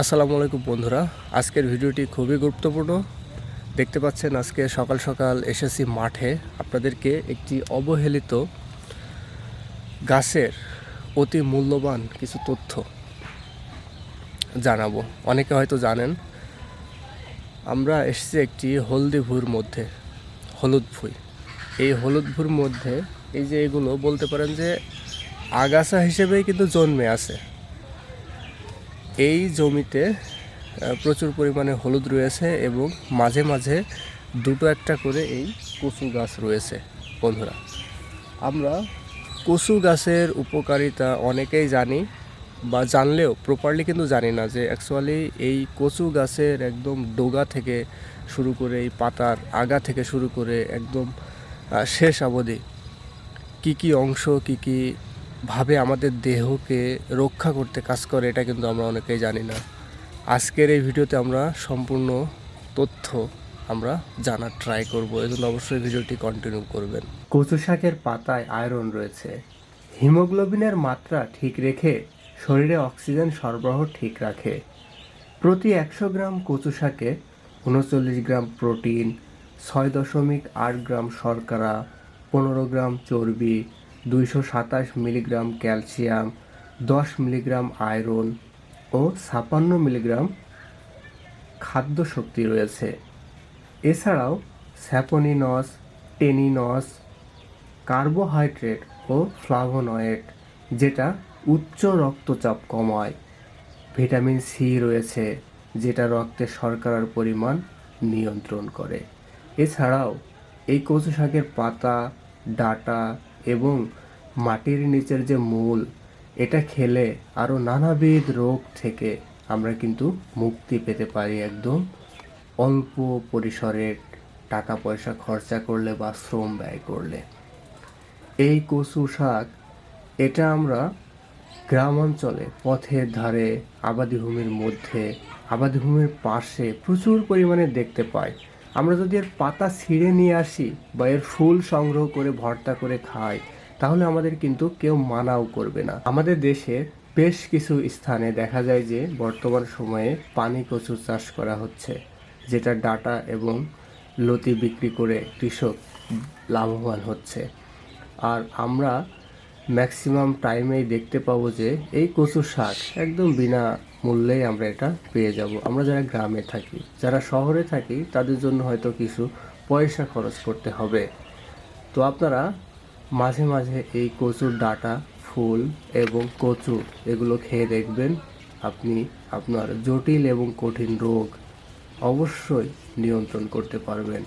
আসসালামু আলাইকুম বন্ধুরা। আজকের ভিডিওটি খুবই গুরুত্বপূর্ণ। দেখতে পাচ্ছেন আজকে সকাল সকাল এসেছি মাঠে। আপনাদেরকে একটি অবহেলিত গাছের অতি মূল্যবান কিছু তথ্য জানাব। অনেকে হয়তো জানেন, আমরা এসেছি একটি হলদি ভুঁর মধ্যে, হলুদ ভুঁই। এই হলুদ ভুঁর মধ্যে এই যে এগুলো বলতে পারেন যে আগাছা হিসেবেই কিন্তু জন্মে আছে। এই জমিতে প্রচুর পরিমাণে হলুদ রয়েছে এবং মাঝে মাঝে দুটো একটা করে এই কচু গাছ রয়েছে, বন্ধুরা। আমরা কচু গাছের উপকারিতা অনেকেই জানি বা জানলেও প্রপারলি কিন্তু জানি না যে অ্যাকচুয়ালি এই কচু গাছের একদম ডোগা থেকে শুরু করে এই পাতার আগা থেকে শুরু করে একদম শেষ অবধি কি কি অংশ, কি কি ভাবে আমাদের দেহকে রক্ষা করতে কাজ করে, এটা কিন্তু আমরা অনেকেই জানি না। আজকের এই ভিডিওতে আমরা সম্পূর্ণ তথ্য আমরা জানার ট্রাই করব, এজন্য অবশ্যই ভিডিওটি কন্টিনিউ করবেন। কচু শাকের পাতায় আয়রন রয়েছে। হিমোগ্লোবিনের মাত্রা ঠিক রেখে শরীরে অক্সিজেন সরবরাহ ঠিক রাখে। প্রতি একশো গ্রাম কচু শাকে উনচল্লিশ গ্রাম প্রোটিন, ছয় দশমিক আট গ্রাম শর্করা, পনেরো গ্রাম চর্বি দুইশো সাতাশ মিলিগ্রাম ক্যালসিয়াম, দশ মিলিগ্রাম আয়রন ও ছাপান্ন মিলিগ্রাম খাদ্য শক্তি রয়েছে। এছাড়াও স্যাপোনিনস, টেনিনস, কার্বোহাইড্রেট ও ফ্লাভোনয়েড, যেটা উচ্চ রক্তচাপ কমায়। ভিটামিন সি রয়েছে, যেটা রক্তে শর্করার পরিমাণ নিয়ন্ত্রণ করে। এছাড়াও এই কচু শাকের পাতা, ডাটা এবং মাটির নিচের যে মূল, এটা খেলে আরও নানাবিধ রোগ থেকে আমরা কিন্তু মুক্তি পেতে পারি একদম। অল্প পরিসরে টাকা পয়সা খরচা করলে বা শ্রম ব্যয় করলে। এই কচু শাক, এটা আমরা গ্রাম অঞ্চলে পথের ধারে আবাদিভূমির মধ্যে আবাদিভূমির পাশে প্রচুর পরিমাণে দেখতে পাই। আমরা যদি এর পাতা ছিঁড়ে নিয়ে আসি বা এর ফুল সংগ্রহ করে ভর্তা করে খাই, তাহলে আমাদের কিন্তু কেউ মানাও করবে না। আমাদের দেশে বেশ কিছু স্থানে দেখা যায় যে বর্তমান সময়ে পানি কচু চাষ করা হচ্ছে, যেটা ডাটা এবং লতি বিক্রি করে কৃষক লাভবান হচ্ছে। আর আমরা ম্যাক্সিমাম টাইমেই দেখতে পাবো যে এই কচু শাক একদম বিনা মূল্যেই আমরা এটা পেয়ে যাব। আমরা যারা গ্রামে থাকি, যারা শহরে থাকি, তাদের জন্য হয়তো কিছু পয়সা খরচ করতে হবে। তো আপনারা মাঝে মাঝে এই কচুর ডাটা, ফুল এবং কচু এগুলো খেয়ে দেখবেন। আপনি আপনার জটিল এবং কঠিন রোগ অবশ্যই নিয়ন্ত্রণ করতে পারবেন।